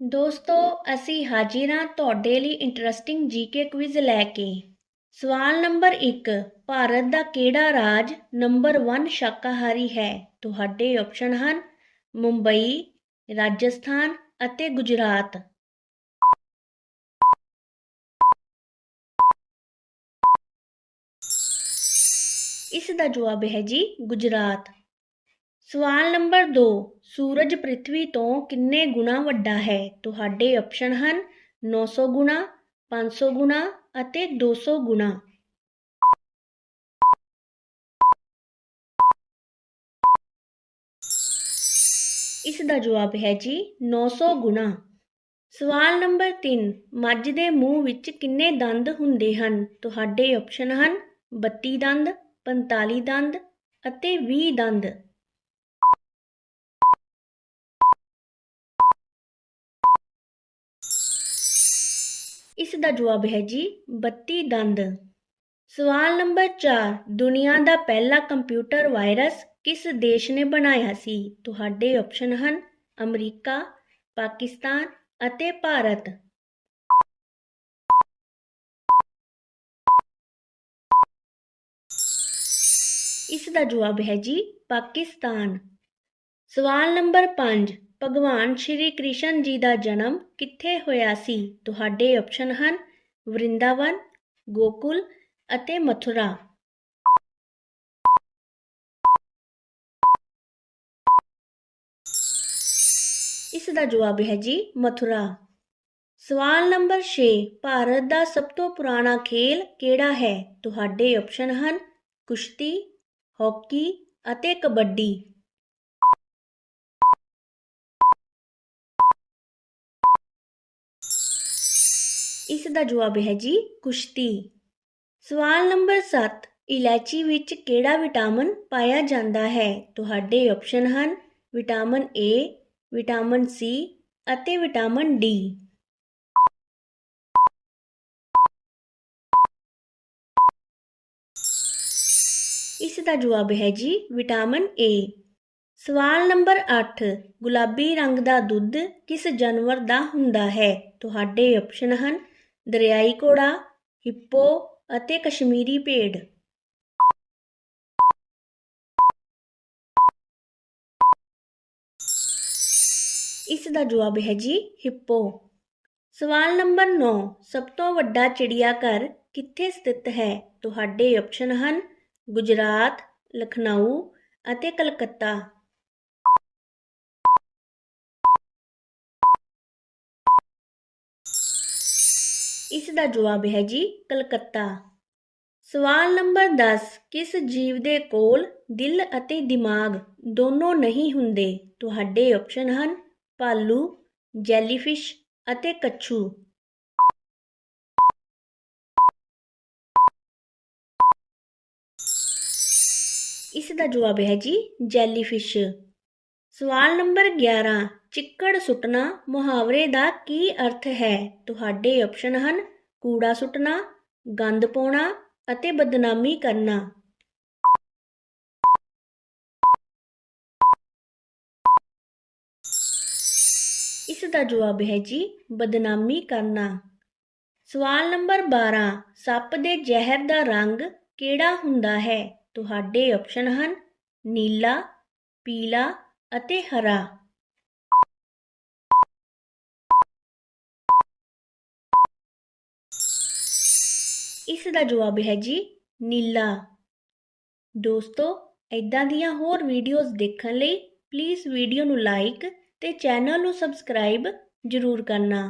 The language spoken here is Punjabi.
ਦੋਸਤੋ, ਅਸੀਂ ਹਾਜ਼ਰ ਹਾਂ ਤੁਹਾਡੇ ਲਈ ਇੰਟਰਸਟਿੰਗ ਜੀਕੇ ਕੁਇਜ਼ ਲੈ ਕੇ। ਸਵਾਲ ਨੰਬਰ 1 ਭਾਰਤ ਦਾ ਕਿਹੜਾ ਰਾਜ ਨੰਬਰ 1 ਸ਼ਾਕਾਹਾਰੀ ਹੈ? ਤੁਹਾਡੇ ਆਪਸ਼ਨ ਹਨ ਮੁੰਬਈ, ਰਾਜਸਥਾਨ ਅਤੇ ਗੁਜਰਾਤ। ਇਸ ਦਾ ਜਵਾਬ ਹੈ ਜੀ ਗੁਜਰਾਤ। ਸਵਾਲ ਨੰਬਰ 2 ਸੂਰਜ ਪ੍ਰithvi ਤੋਂ ਕਿੰਨੇ ਗੁਣਾ ਵੱਡਾ ਹੈ? ਤੁਹਾਡੇ ਆਪਸ਼ਨ ਹਨ 900 ਗੁਣਾ 500 ਗੁਣਾ ਅਤੇ 200 ਗੁਣਾ। ਇਸ ਦਾ ਜਵਾਬ ਹੈ ਜੀ 900 ਗੁਣਾ। ਸਵਾਲ ਨੰਬਰ 3 ਮੱਝ ਦੇ ਮੂੰਹ ਵਿੱਚ ਕਿੰਨੇ ਦੰਦ ਹੁੰਦੇ ਹਨ? ਤੁਹਾਡੇ ਆਪਸ਼ਨ ਹਨ 32 ਦੰਦ 45 ਦੰਦ ਅਤੇ 20 ਦੰਦ। ਇਸ ਦਾ ਜਵਾਬ ਹੈ ਜੀ 32 ਦੰਦ। ਸਵਾਲ ਨੰਬਰ 4 ਦੁਨੀਆ ਦਾ ਪਹਿਲਾ ਕੰਪਿਊਟਰ ਵਾਇਰਸ ਕਿਸ ਦੇਸ਼ ਨੇ ਬਣਾਇਆ ਸੀ? ਤੁਹਾਡੇ ਆਪਸ਼ਨ ਹਨ ਅਮਰੀਕਾ, ਪਾਕਿਸਤਾਨ ਅਤੇ ਭਾਰਤ। ਇਸ ਦਾ ਜਵਾਬ ਹੈ ਜੀ, ਪਾਕਿਸਤਾਨ। ਸਵਾਲ ਨੰਬਰ 5 ਭਗਵਾਨ ਸ਼੍ਰੀ ਕ੍ਰਿਸ਼ਨ ਜੀ ਦਾ ਜਨਮ ਕਿੱਥੇ ਹੋਇਆ ਸੀ? ਤੁਹਾਡੇ ਆਪਸ਼ਨ ਹਨ ਵਰਿੰਦਾਵਨ, ਗੋਕੁਲ ਅਤੇ ਮਥੁਰਾ। ਇਸ ਦਾ ਜਵਾਬ ਹੈ ਜੀ ਮਥੁਰਾ। ਸਵਾਲ ਨੰਬਰ 6 ਭਾਰਤ ਦਾ ਸਭ ਤੋਂ ਪੁਰਾਣਾ ਖੇਲ ਕਿਹੜਾ ਹੈ? ਤੁਹਾਡੇ ਆਪਸ਼ਨ ਹਨ ਕੁਸ਼ਤੀ, ਹਾਕੀ ਅਤੇ ਕਬੱਡੀ। ਇਸ ਦਾ ਜਵਾਬ ਹੈ ਜੀ ਕੁਸ਼ਤੀ। ਸਵਾਲ ਨੰਬਰ 7 ਇਲਾਇਚੀ ਵਿੱਚ ਕਿਹੜਾ ਵਿਟਾਮਿਨ ਪਾਇਆ ਜਾਂਦਾ ਹੈ? ਤੁਹਾਡੇ ਆਪਸ਼ਨ ਹਨ ਵਿਟਾਮਿਨ ਏ ਵਿਟਾਮਿਨ ਸੀ ਅਤੇ ਵਿਟਾਮਿਨ ਡੀ ਇਸ ਦਾ ਜਵਾਬ ਹੈ ਜੀ ਵਿਟਾਮਿਨ ਏ ਸਵਾਲ ਨੰਬਰ 8 ਗੁਲਾਬੀ ਰੰਗ ਦਾ ਦੁੱਧ ਕਿਸ ਜਾਨਵਰ ਦਾ ਹੁੰਦਾ ਹੈ? ਤੁਹਾਡੇ ਆਪਸ਼ਨ ਹਨ ਦਰਿਆਈ ਘੋੜਾ, ਹਿੱਪੋ ਅਤੇ ਕਸ਼ਮੀਰੀ ਭੇਡ। ਇਸ ਦਾ ਜਵਾਬ ਹੈ ਜੀ ਹਿੱਪੋ। ਸਵਾਲ ਨੰਬਰ 9 ਸਭ ਤੋਂ ਵੱਡਾ ਚਿੜੀਆਘਰ ਕਿੱਥੇ ਸਥਿਤ ਹੈ? ਤੁਹਾਡੇ ਆਪਸ਼ਨ ਹਨ ਗੁਜਰਾਤ, ਲਖਨਊ ਅਤੇ ਕਲਕੱਤਾ। ਇਸ ਦਾ ਜਵਾਬ ਹੈ ਜੀ ਕਲਕੱਤਾ। ਸਵਾਲ ਨੰਬਰ 10 ਕਿਸ ਜੀਵ ਦੇ ਕੋਲ ਦਿਲ ਅਤੇ ਦਿਮਾਗ ਦੋਨੋਂ ਨਹੀਂ ਹੁੰਦੇ? ਤੁਹਾਡੇ ਆਪਸ਼ਨ ਹਨ ਭਾਲੂ ਜੈਲੀਫਿਸ਼ ਅਤੇ ਕੱਛੂ। ਇਸ ਦਾ ਜਵਾਬ ਹੈ ਜੀ ਜੈਲੀਫਿਸ਼ ਸਵਾਲ ਨੰਬਰ 11 ਚਿੱਕੜ ਸੁੱਟਣਾ ਮੁਹਾਵਰੇ ਦਾ ਕੀ ਅਰਥ ਹੈ? ਤੁਹਾਡੇ ਆਪਸ਼ਨ ਹਨ, ਕੂੜਾ ਸੁੱਟਣਾ, ਗੰਦ ਪਾਉਣਾ ਅਤੇ ਬਦਨਾਮੀ ਕਰਨਾ। ਇਸ ਦਾ ਜਵਾਬ ਹੈ ਜੀ, ਬਦਨਾਮੀ ਕਰਨਾ। ਸਵਾਲ ਨੰਬਰ 12 ਸੱਪ ਦੇ ਜ਼ਹਿਰ ਦਾ ਰੰਗ ਕਿਹੜਾ ਹੁੰਦਾ ਹੈ? ਤੁਹਾਡੇ ਆਪਸ਼ਨ ਹਨ, ਨੀਲਾ, ਪੀਲਾ ਅਤੇ ਹਰਾ। ਇਸ ਦਾ ਜਵਾਬ ਹੈ ਜੀ ਨੀਲਾ। ਦੋਸਤੋ ਇਦਾਂ ਦੀਆਂ ਹੋਰ ਵੀਡੀਓਜ਼ ਦੇਖਣ ਲਈ ਪਲੀਜ਼ ਵੀਡੀਓ ਨੂੰ ਲਾਈਕ ਤੇ ਚੈਨਲ ਨੂੰ ਸਬਸਕ੍ਰਾਈਬ ਜ਼ਰੂਰ ਕਰਨਾ।